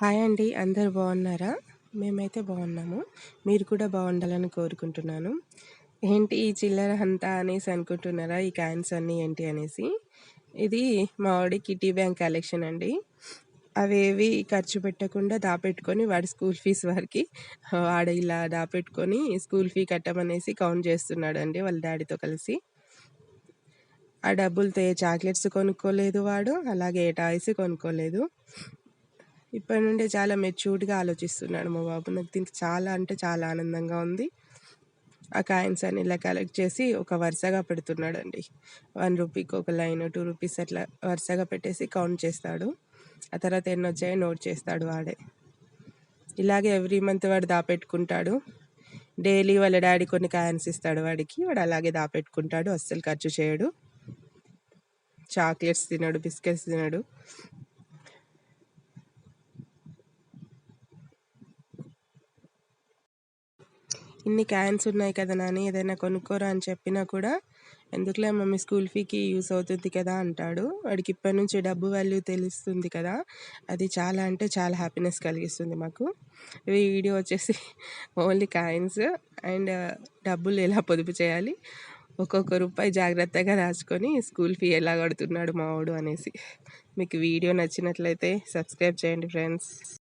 Hi అండి అందరు బాగున్నారా? మేమైతే బాగున్నాము. మీరు కూడా బాగుండాలని కోరుకుంటున్నాను. ఏంటి ఈ చిల్లర అంతా అనేసి అనుకుంటున్నారా? ఈ కాయిన్స్ అన్నీ ఏంటి అనేసి. ఇది మా వాడి కిటీ బ్యాంక్ కలెక్షన్ అండి. అవేవి ఖర్చు పెట్టకుండా దాపెట్టుకొని వాడి స్కూల్ ఫీజు వారికి వాడు ఇలా దాపెట్టుకొని స్కూల్ ఫీ కట్టమనేసి కౌంట్ చేస్తున్నాడు అండి వాళ్ళ డాడీతో కలిసి. ఆ డబ్బులతో ఏ చాక్లెట్స్ కొనుక్కోలేదు వాడు అలాగే ఏ టాయ్స్ కొనుక్కోలేదు. ఇప్పటి నుండే చాలా మెచ్యూర్డ్గా ఆలోచిస్తున్నాడు మా బాబు. నాకు దీనికి చాలా అంటే చాలా ఆనందంగా ఉంది. ఆ కాయిన్స్ అని ఇలా కలెక్ట్ చేసి ఒక వరుసగా పెడుతున్నాడు అండి వన్ రూపీకి ఒక లైన్ టూ రూపీస్ అట్లా వరుసగా పెట్టేసి కౌంట్ చేస్తాడు. ఆ తర్వాత ఎన్ని వచ్చాయో నోట్ చేస్తాడు వాడే. ఇలాగే ఎవ్రీ మంత్ వాడు దాపెట్టుకుంటాడు. డైలీ వాళ్ళ డాడీ కొన్ని కాయిన్స్ ఇస్తాడు వాడికి. వాడు అలాగే దాపెట్టుకుంటాడు అస్సలు ఖర్చు చేయడు. చాక్లెట్స్ తినడు బిస్కెట్స్ తినడు. ఇన్ని క్యాన్స్ ఉన్నాయి కదా నాని ఏదైనా కొనుక్కోరా అని చెప్పినా కూడా ఎందుకులే మమ్మీ స్కూల్ ఫీకి యూస్ అవుతుంది కదా అంటాడు. వాడికి ఇప్పటి నుంచి డబ్బు వాల్యూ తెలుస్తుంది కదా అది చాలా అంటే చాలా హ్యాపీనెస్ కలిగిస్తుంది మాకు. ఈ వీడియో వచ్చేసి ఓన్లీ కాయిన్స్ అండ్ డబ్బులు ఎలా పొదుపు చేయాలి ఒక్కొక్క రూపాయి జాగ్రత్తగా రాసుకొని స్కూల్ ఫీ ఎలా కడుతున్నాడు మావాడు అనేసి. మీకు వీడియో నచ్చినట్లయితే సబ్స్క్రైబ్ చేయండి ఫ్రెండ్స్.